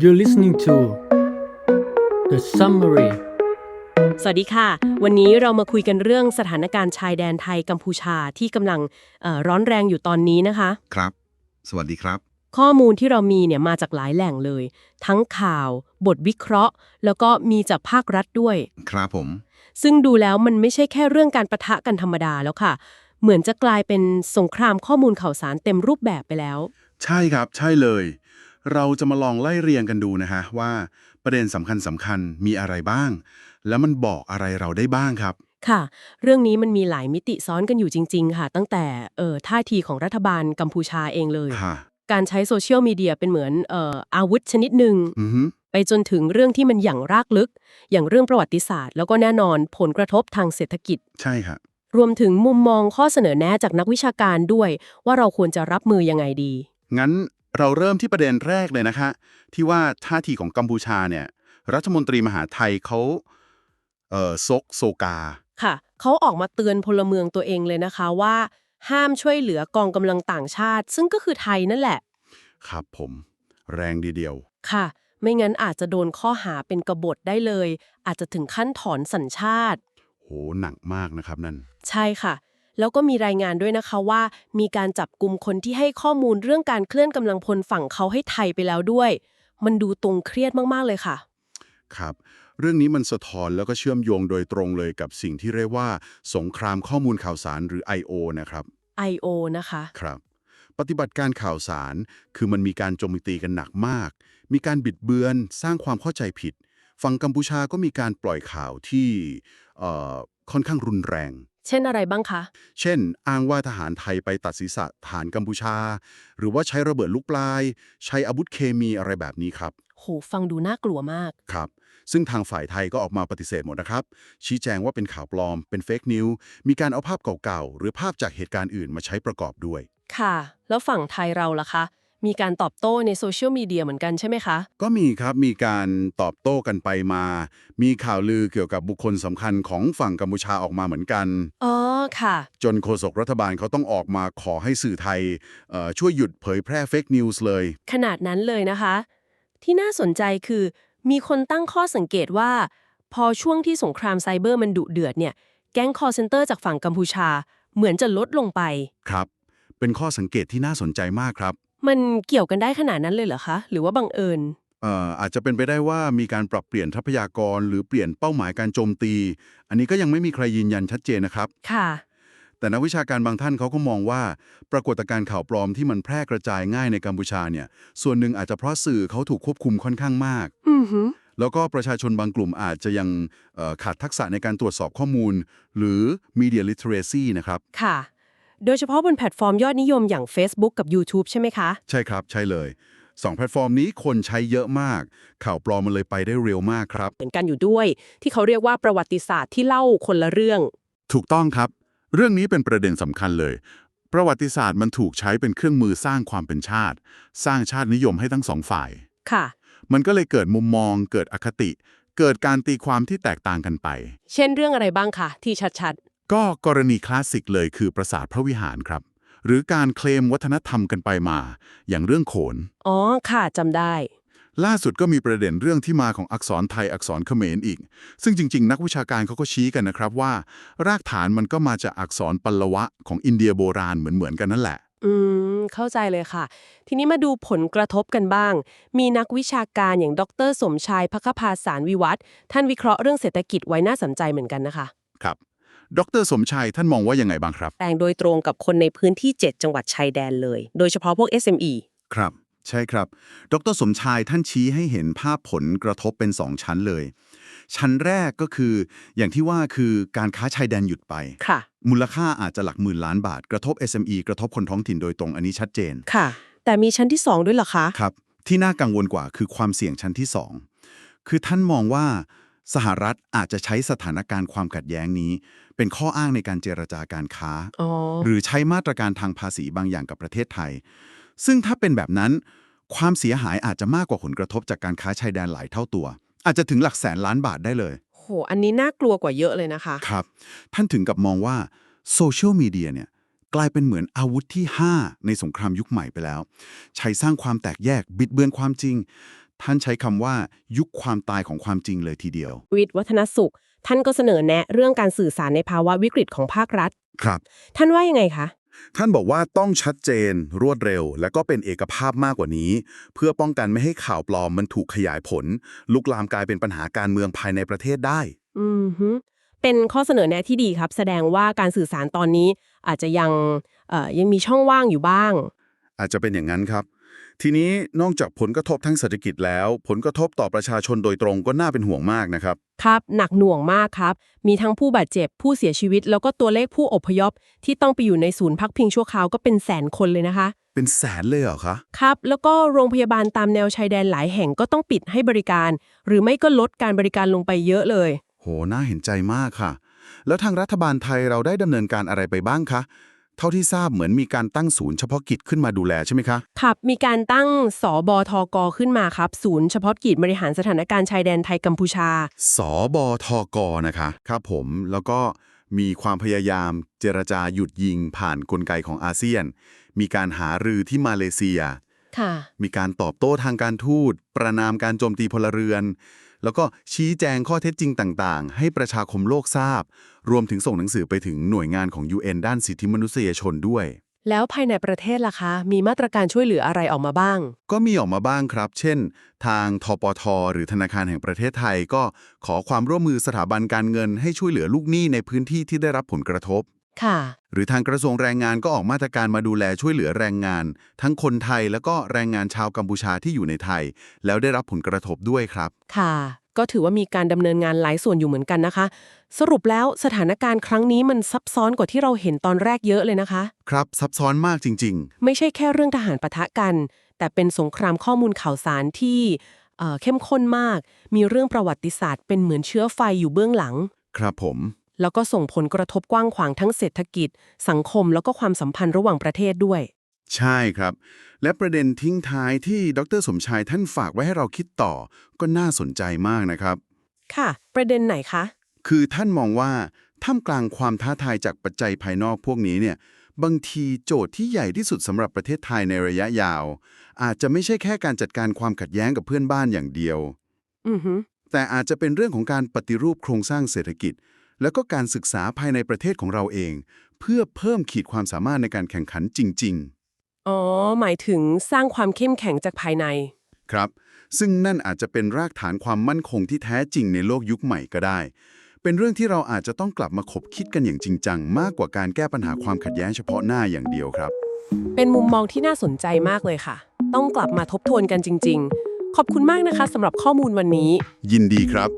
You're listening to The Summary สวัสดีค่ะ วันนี้เรามาคุยกันเรื่องสถานการณ์ชายแดนไทยกัมพูชาที่กำลังเอ่อร้อนแรงอยู่ตอนนี้นะคะ ครับ สวัสดีครับ ข้อมูลที่เรามีเนี่ยมาจากหลายแหล่งเลย ทั้งข่าว บทวิเคราะห์ แล้วก็มีจากภาครัฐด้วย ครับผม ซึ่งดูแล้วมันไม่ใช่แค่เรื่องการประทะกันธรรมดาแล้วค่ะ เหมือนจะกลายเป็นสงครามข้อมูลข่าวสารเต็มรูปแบบไปแล้ว ใช่ครับ ใช่เลย เราจะมาลองไล่เรียงกันดูนะฮะว่าประเด็นสำคัญสำคัญมีอะไรบ้าง แล้วมันบอกอะไรเราได้บ้างครับ ค่ะ เรื่องนี้มันมีหลายมิติซ้อนกันอยู่จริง ๆ ค่ะ ตั้งแต่เอ่อท่าทีของรัฐบาลกัมพูชาเองเลย ค่ะ การใช้โซเชียลมีเดียเป็นเหมือนเอ่ออาวุธชนิดหนึ่ง อือฮึไปจนถึงเรื่องที่มันอย่างรากลึก อย่างเรื่องประวัติศาสตร์ แล้วก็แน่นอนผลกระทบทางเศรษฐกิจ ใช่ค่ะ รวมถึงมุมมองข้อเสนอแนะจากนักวิชาการด้วย ว่าเราควรจะรับมือยังไงดี งั้น เราเริ่มที่ประเด็นแรกเลยนะคะ ที่ว่าท่าทีของกัมพูชาเนี่ยรัฐมนตรีมหาไทยเขาเอ่อซกโซกา ค่ะ เขาออกมาเตือนพลเมืองตัวเองเลยนะคะว่า ห้ามช่วยเหลือกองกำลังต่างชาติ ซึ่งก็คือไทยนั่นแหละ ครับผม แรงดีเดียว ค่ะ ไม่งั้นอาจจะโดนข้อหาเป็นกบฏได้เลย อาจจะถึงขั้นถอนสัญชาติ โหหนักมากนะครับนั่น ใช่ค่ะ แล้วก็มีรายงานด้วยนะคะว่า มีการจับกลุ่มคนที่ให้ข้อมูลเรื่องการเคลื่อนกำลังพลฝั่งเขาให้ไทยไปแล้วด้วย มันดูตรงเครียดมากๆเลยค่ะ ครับเรื่องนี้มันสะท้อนแล้วก็เชื่อมโยงโดยตรงเลยกับสิ่งที่เรียกว่า สงครามข้อมูลข่าวสารหรือ I.O. นะครับ I.O. นะคะครับ ปฏิบัติการข่าวสาร คือมันมีการโจมตีกันหนักมาก มีการบิดเบือนสร้างความเข้าใจผิด ฝั่งกัมพูชาก็มีการปล่อยข่าวที่เอ่อค่อนข้างรุนแรง เช่นอะไรบ้างคะ เช่น อ้างว่าทหารไทยไปตัดศีรษะฐานกัมพูชา หรือว่าใช้ระเบิดลูกปลาย ใช้อาวุธเคมีอะไรแบบนี้ครับ โห ฟังดูน่ากลัวมาก ครับ ซึ่งทางฝ่ายไทยก็ออกมาปฏิเสธหมดนะครับ ชี้แจงว่าเป็นข่าวปลอม เป็นเฟกนิวมีการเอาภาพเก่าๆ หรือภาพจากเหตุการณ์อื่นมาใช้ประกอบด้วย ค่ะ แล้วฝั่งไทยเราล่ะคะ มีการตอบโต้ในโซเชียลมีเดียเหมือนกันใช่ไหมคะ ก็มีครับมีการตอบโต้กันไปมา มีข่าวลือเกี่ยวกับบุคคลสำคัญของฝั่งกัมพูชาออกมาเหมือนกัน อ๋อค่ะ จนโฆษกรัฐบาลเขาต้องออกมาขอให้สื่อไทยเอ่อช่วยหยุดเผยแพร่เฟกนิวส์เลย ขนาดนั้นเลยนะคะ ที่น่าสนใจคือ มีคนตั้งข้อสังเกตว่า พอช่วงที่สงครามไซเบอร์มันดุเดือดเนี่ย แก๊งคอร์เซนเตอร์จากฝั่งกัมพูชา เหมือนจะลดลงไป ครับ เป็นข้อสังเกตที่น่าสนใจมากครับ มันเกี่ยวกันได้ขนาดนั้นเลยเหรอคะ หรือว่าบังเอิญ เอ่ออาจจะเป็นไปได้ว่ามีการปรับเปลี่ยนทรัพยากรหรือเปลี่ยนเป้าหมายการโจมตี อันนี้ก็ยังไม่มีใครยืนยันชัดเจนนะครับ ค่ะ แต่นักวิชาการบางท่านเขาก็มองว่า ปรากฏการณ์ข่าวปลอมที่มันแพร่กระจายง่ายในกัมพูชาเนี่ยส่วนหนึ่งอาจจะเพราะสื่อเขาถูกควบคุมค่อนข้างมาก อือหือ แล้วก็ประชาชนบางกลุ่มอาจจะยังเอ่อขาดทักษะในการตรวจสอบข้อมูล หรือ media literacy นะครับ ค่ะ โดยเฉพาะบนแพลตฟอร์มยอดนิยมอย่าง Facebook กับ YouTube ใช่ไหมคะ ใช่ครับ ใช่เลยสองแพลตฟอร์มนี้คนใช้เยอะมาก ข่าวปลอมมันเลยไปได้เร็วมากครับ เหมือนกันอยู่ด้วย ที่เขาเรียกว่าประวัติศาสตร์ที่เล่าคนละเรื่อง ถูกต้องครับ เรื่องนี้เป็นประเด็นสำคัญเลย ประวัติศาสตร์มันถูกใช้เป็นเครื่องมือสร้างความเป็นชาติ สร้างชาตินิยมให้ทั้งสองฝ่าย ค่ะ มันก็เลยเกิดมุมมอง เกิดอคติ เกิดการตีความที่แตกต่างกันไป เช่นเรื่องอะไรบ้างคะที่ชัด ก็กรณีคลาสสิกเลยคือปราสาทพระวิหารครับ หรือการเคลมวัฒนธรรมกันไปมา อย่างเรื่องโขนๆอ๋อ ค่ะจำได้ ล่าสุดก็มีประเด็นเรื่องที่มาของอักษรไทยอักษรเขมรอีก ซึ่งจริง ๆ นักวิชาการเขาก็ชี้กันนะครับว่า รากฐานมันก็มาจากอักษรปัลวะของอินเดียโบราณเหมือนๆกันนั่นแหละอืม เข้าใจเลยค่ะ ทีนี้มาดูผลกระทบกันบ้าง มีนักวิชาการอย่างดร สมชายพักภาสารวิวัฒน์ท่านวิเคราะห์เรื่องเศรษฐกิจไว้น่าสนใจเหมือนกันนะคะ ครับ ดรสมชัยท่านมองว่ายังไงบ้างครับแปลงโดยตรงกับคนในพื้นที่ 7 จังหวัดชายแดนเลย โดยเฉพาะพวก SME ครับ ใช่ครับ ดรสมชายท่านชี้ให้เห็นภาพผลกระทบเป็น 2 ชั้นเลย ชั้นแรกก็คือ อย่างที่ว่าคือการค้าชายแดนหยุดไปค่ะ มูลค่าอาจจะหลักหมื่นล้านบาท กระทบ SME กระทบคนท้องถิ่นโดยตรงอันนี้ชัดเจนค่ะ แต่มีชั้นที่ 2 ด้วยเหรอคะครับ ที่น่ากังวลกว่าคือความเสี่ยงชั้นที่ 2 คือท่านมองว่า สหรัฐอาจจะใช้สถานการณ์ความขัดแย้งนี้ เป็นข้ออ้างในการเจรจาการค้าอ๋อหรือใช้มาตรการทางภาษีบางอย่างกับประเทศไทย ซึ่งถ้าเป็นแบบนั้น ความเสียหายอาจจะมากกว่าผลกระทบจากการค้าชายแดนหลายเท่าตัว อาจจะถึงหลักแสนล้านบาทได้เลยโหอันนี้น่ากลัวกว่าเยอะเลยนะคะ ครับ ท่านถึงกับมองว่าโซเชียลมีเดียเนี่ยกลายเป็นเหมือนอาวุธที่ 5 ในสงครามยุคใหม่ไปแล้ว ใช้สร้างความแตกแยกบิดเบือนความจริง ท่านใช้คำว่ายุคความตายของความจริงเลยทีเดียว วิทย์วัฒนสุข ท่านก็เสนอแนะเรื่องการสื่อสารในภาวะวิกฤตของภาครัฐ ครับ ท่านว่ายังไงคะ ท่านบอกว่าต้องชัดเจน รวดเร็ว และก็เป็นเอกภาพมากกว่านี้ เพื่อป้องกันไม่ให้ข่าวปลอมมันถูกขยายผล ลุกลามกลายเป็นปัญหาการเมืองภายในประเทศได้ อืมฮึเป็นข้อเสนอแนะที่ดีครับ แสดงว่าการสื่อสารตอนนี้อาจจะยังเอ่อยังมีช่องว่างอยู่บ้าง อาจจะเป็นอย่างนั้นครับ ทีนี้นอกจากผลกระทบทางเศรษฐกิจแล้ว ผลกระทบต่อประชาชนโดยตรงก็น่าเป็นห่วงมากนะครับ ครับ หนักหน่วงมากครับ มีทั้งผู้บาดเจ็บ ผู้เสียชีวิต แล้วก็ตัวเลขผู้อพยพ ที่ต้องไปอยู่ในศูนย์พักพิงชั่วคราวก็เป็นแสนคนเลยนะคะ เป็นแสนเลยเหรอคะ ครับ แล้วก็โรงพยาบาลตามแนวชายแดนหลายแห่งก็ต้องปิดให้บริการ หรือไม่ก็ลดการบริการลงไปเยอะเลย โห น่าเห็นใจมากค่ะ แล้วทางรัฐบาลไทยเราได้ดำเนินการอะไรไปบ้างคะ เท่าที่ทราบเหมือนมีการตั้งศูนย์เฉพาะกิจขึ้นมาดูแลใช่ไหมคะ ครับมีการตั้งสบทกขึ้นมาครับ ศูนย์เฉพาะกิจบริหารสถานการณ์ชายแดนไทยกัมพูชา สบทกนะคะ ครับผมแล้วก็มีความพยายามเจรจาหยุดยิงผ่านกลไกของอาเซียน มีการหารือที่มาเลเซีย ค่ะ มีการตอบโต้ทางการทูต ประนามการโจมตีพลเรือน แล้วก็ชี้แจงข้อเท็จจริงต่างๆ ให้ประชาคมโลกทราบ รวมถึงส่งหนังสือไปถึงหน่วยงานของ UN ด้านสิทธิมนุษยชนด้วย แล้วภายในประเทศล่ะคะ มีมาตรการช่วยเหลืออะไรออกมาบ้าง ก็มีออกมาบ้างครับ เช่น ทางทปท หรือธนาคารแห่งประเทศไทย ก็ขอความร่วมมือสถาบันการเงินให้ช่วยเหลือลูกหนี้ในพื้นที่ที่ได้รับผลกระทบ ค่ะ หรือทางกระทรวงแรงงานก็ออกมาตรการมาดูแลช่วยเหลือแรงงาน ทั้งคนไทยแล้วก็แรงงานชาวกัมพูชาที่อยู่ในไทย แล้วได้รับผลกระทบด้วยครับ ค่ะ ก็ถือว่ามีการดำเนินงานหลายส่วนอยู่เหมือนกันนะคะ สรุปแล้วสถานการณ์ครั้งนี้มันซับซ้อนกว่าที่เราเห็นตอนแรกเยอะเลยนะคะ ครับซับซ้อนมากจริง ไม่ใช่แค่เรื่องทหารปะทะกัน แต่เป็นสงครามข้อมูลข่าวสารที่เอ่อเข้มข้นมาก มีเรื่องประวัติศาสตร์เป็นเหมือนเชื้อไฟอยู่เบื้องหลัง ๆ ครับผม แล้วก็ส่งผลกระทบกว้างขวางทั้งเศรษฐกิจ สังคมแล้วก็ความสัมพันธ์ระหว่างประเทศด้วย ใช่ครับ และประเด็นทิ้งท้ายที่ดรสมชายท่านฝากไว้ให้เราคิดต่อ ก็น่าสนใจมากนะครับ ค่ะ ประเด็นไหนคะ คือท่านมองว่าท่ามกลางความท้าทายจากปัจจัยภายนอกพวกนี้เนี่ยบางทีโจทย์ที่ใหญ่ที่สุดสำหรับประเทศไทยในระยะยาว อาจจะไม่ใช่แค่การจัดการความขัดแย้งกับเพื่อนบ้านอย่างเดียวอือฮึแต่อาจจะเป็นเรื่องของการปฏิรูปโครงสร้างเศรษฐกิจ แล้วก็การศึกษาภายในประเทศของเราเอง เพื่อเพิ่มขีดความสามารถในการแข่งขันจริงอ๋อ หมายถึงสร้างความเข้มแข็งจากภายในๆครับ ซึ่งนั่นอาจจะเป็นรากฐานความมั่นคงที่แท้จริงในโลกยุคใหม่ก็ได้ เป็นเรื่องที่เราอาจจะต้องกลับมาคบคิดกันอย่างจริงจังมากกว่าการแก้ปัญหาความขัดแย้งเฉพาะหน้าอย่างเดียวครับ เป็นมุมมองที่น่าสนใจมากเลยค่ะ ต้องกลับมาทบทวนกันจริง ๆ ขอบคุณมากนะคะสำหรับข้อมูลวันนี้ ยินดีครับ